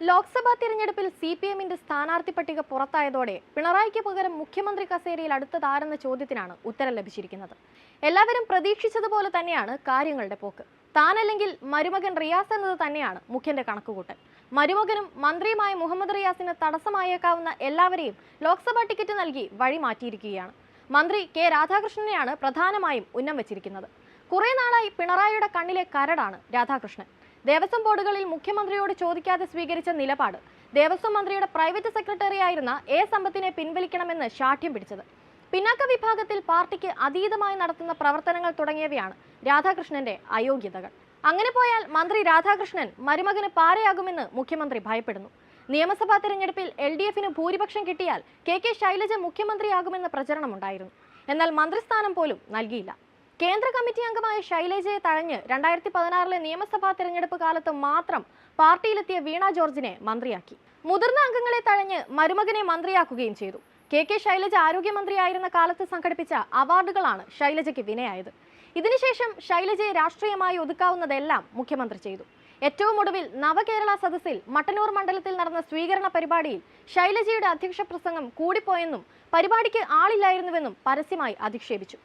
ലോക്സഭാ തിരഞ്ഞെടുപ്പിൽ C P എമ്മിന്റെ സ്ഥാനാർത്ഥി പട്ടിക പുറത്തായതോടെ പിണറായിക്ക് പകരം മുഖ്യമന്ത്രി കസേരയിൽ അടുത്തതാരെന്ന ചോദ്യത്തിനാണ് ഉത്തരം ലഭിച്ചിരിക്കുന്നത്. എല്ലാവരും പ്രതീക്ഷിച്ചതുപോലെ തന്നെയാണ് കാര്യങ്ങളുടെ പോക്ക്. താനല്ലെങ്കിൽ മരുമകൻ റിയാസ് എന്നത് തന്നെയാണ് മുഖ്യന്റെ കണക്കുകൂട്ടൽ. മരുമകനും മന്ത്രിയുമായ മുഹമ്മദ് റിയാസിന് തടസ്സമായേക്കാവുന്ന എല്ലാവരെയും ലോക്സഭാ ടിക്കറ്റ് നൽകി വഴി മാറ്റിയിരിക്കുകയാണ്. മന്ത്രി കെ രാധാകൃഷ്ണനെയാണ് പ്രധാനമായും ഉന്നം വെച്ചിരിക്കുന്നത്. കുറെ നാളായി പിണറായിയുടെ കണ്ണിലെ കരടാണ് രാധാകൃഷ്ണൻ. ദേവസ്വം ബോർഡുകളിൽ മുഖ്യമന്ത്രിയോട് ചോദിക്കാതെ സ്വീകരിച്ച നിലപാട്. ദേവസ്വം മന്ത്രിയുടെ പ്രൈവറ്റ് സെക്രട്ടറി ആയിരുന്ന എ സമ്പത്തിനെ പിൻവലിക്കണമെന്ന് ശാഠ്യം പിടിച്ചത്. പിന്നാക്ക വിഭാഗത്തിൽ പാർട്ടിക്ക് അതീതമായി നടത്തുന്ന പ്രവർത്തനങ്ങൾ തുടങ്ങിയവയാണ് രാധാകൃഷ്ണന്റെ അയോഗ്യതകൾ. അങ്ങനെ പോയാൽ മന്ത്രി രാധാകൃഷ്ണൻ മരുമകന് പാരയാകുമെന്ന് മുഖ്യമന്ത്രി ഭയപ്പെടുന്നു. നിയമസഭാ തെരഞ്ഞെടുപ്പിൽ എൽ ഡി എഫിന് ഭൂരിപക്ഷം കിട്ടിയാൽ കെ കെ ശൈലജ മുഖ്യമന്ത്രിയാകുമെന്ന പ്രചരണമുണ്ടായിരുന്നു എന്നാൽ മന്ത്രിസ്ഥാനം പോലും നൽകിയില്ല. കേന്ദ്ര കമ്മിറ്റി അംഗമായ ശൈലജയെ തഴഞ്ഞ് രണ്ടായിരത്തി പതിനാറിലെ നിയമസഭാ തെരഞ്ഞെടുപ്പ് കാലത്ത് മാത്രം പാർട്ടിയിലെത്തിയ വീണ ജോർജിനെ മന്ത്രിയാക്കി. മുതിർന്ന അംഗങ്ങളെ തഴഞ്ഞ് മരുമകനെ മന്ത്രിയാക്കുകയും ചെയ്തു. കെ കെ ശൈലജ ആരോഗ്യമന്ത്രിയായിരുന്ന കാലത്ത് സംഘടിപ്പിച്ച അവാർഡുകളാണ് ശൈലജയ്ക്ക് വിനയായത്. ഇതിനുശേഷം ശൈലജയെ രാഷ്ട്രീയമായി ഒതുക്കാവുന്നതെല്ലാം മുഖ്യമന്ത്രി ചെയ്തു. ഏറ്റവും ഒടുവിൽ നവകേരള സദസ്സിൽ മട്ടന്നൂർ മണ്ഡലത്തിൽ നടന്ന സ്വീകരണ പരിപാടിയിൽ ശൈലജയുടെ അധ്യക്ഷ പ്രസംഗം കൂടിപ്പോയെന്നും പരിപാടിക്ക് ആളില്ലായിരുന്നുവെന്നും പരസ്യമായി അധിക്ഷേപിച്ചു.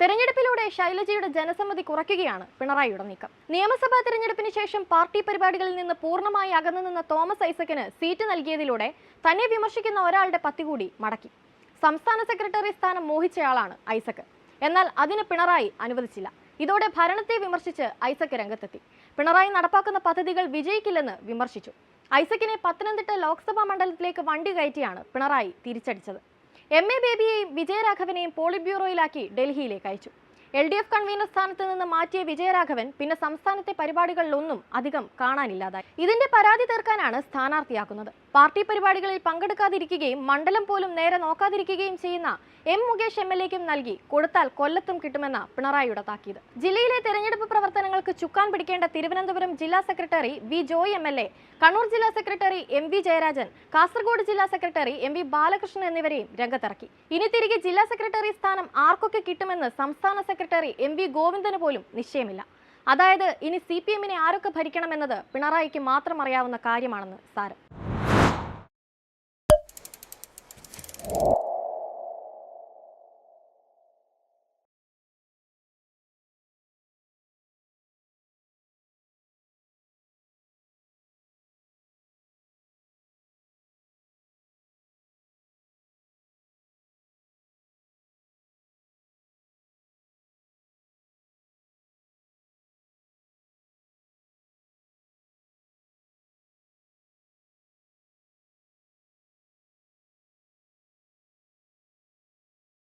തെരഞ്ഞെടുപ്പിലൂടെ ശൈലജയുടെ ജനസമ്മതി കുറയ്ക്കുകയാണ് പിണറായിയുടെ നീക്കം നിയമസഭാ തെരഞ്ഞെടുപ്പിന് ശേഷം പാർട്ടി പരിപാടികളിൽ നിന്ന് പൂർണമായി അകന്നു നിന്ന തോമസ് ഐസക്കിന് സീറ്റ് നൽകിയതിലൂടെ തന്നെ വിമർശിക്കുന്ന ഒരാളുടെ പത്തി കൂടി മടക്കി. സംസ്ഥാന സെക്രട്ടറി സ്ഥാനം മോഹിച്ചയാളാണ് ഐസക്ക്. എന്നാൽ അതിന് പിണറായി അനുവദിച്ചില്ല. ഇതോടെ ഭരണത്തെ വിമർശിച്ച് ഐസക്ക് രംഗത്തെത്തി. പിണറായി നടപ്പാക്കുന്ന പദ്ധതികൾ വിജയിക്കില്ലെന്ന് വിമർശിച്ചു. ഐസക്കിനെ പത്തനംതിട്ട ലോക്സഭാ മണ്ഡലത്തിലേക്ക് വണ്ടി കയറ്റിയാണ് പിണറായി തിരിച്ചടിച്ചത്. എം എ ബേബിയെയും വിജയരാഘവനെയും പോളിറ്റ് ബ്യൂറോയിലാക്കി ഡൽഹിയിലേക്ക് അയച്ചു. എൽ ഡി എഫ് കൺവീനർ സ്ഥാനത്ത് നിന്ന് മാറ്റിയ വിജയരാഘവൻ പിന്നെ സംസ്ഥാനത്തെ പരിപാടികളിലൊന്നും അധികം കാണാനില്ലാതായി. ഇതിന്റെ പരാതി തീർക്കാനാണ് സ്ഥാനാർത്ഥിയാക്കുന്നത്. പാർട്ടി പരിപാടികളിൽ പങ്കെടുക്കാതിരിക്കുകയും മണ്ഡലം പോലും നേരെ നോക്കാതിരിക്കുകയും ചെയ്യുന്ന എം മുകേഷ് എം എൽ എക്കും നൽകി കൊടുത്താൽ കൊല്ലത്തും കിട്ടുമെന്ന പിണറായിയുടെ താക്കീത്. ജില്ലയിലെ തെരഞ്ഞെടുപ്പ് പ്രവർത്തനങ്ങൾക്ക് ചുക്കാൻ പിടിക്കേണ്ട തിരുവനന്തപുരം ജില്ലാ secretary V Joy M L A Kannur ജില്ലാ secretary M V Jayarajan Kasaragod ജില്ലാ സെക്രട്ടറി എം വി ബാലകൃഷ്ണൻ എന്നിവരെയും രംഗത്തിറക്കി. ഇനി തിരികെ ജില്ലാ സെക്രട്ടറി സ്ഥാനം ആർക്കൊക്കെ കിട്ടുമെന്ന് സംസ്ഥാന സെക്രട്ടറി എം വി ഗോവിന്ദന് പോലും നിശ്ചയമില്ല. അതായത് ഇനി സി പി എമ്മിനെ ആരൊക്കെ ഭരിക്കണമെന്നത് പിണറായിക്ക് മാത്രം അറിയാവുന്ന കാര്യമാണെന്ന് സാരം.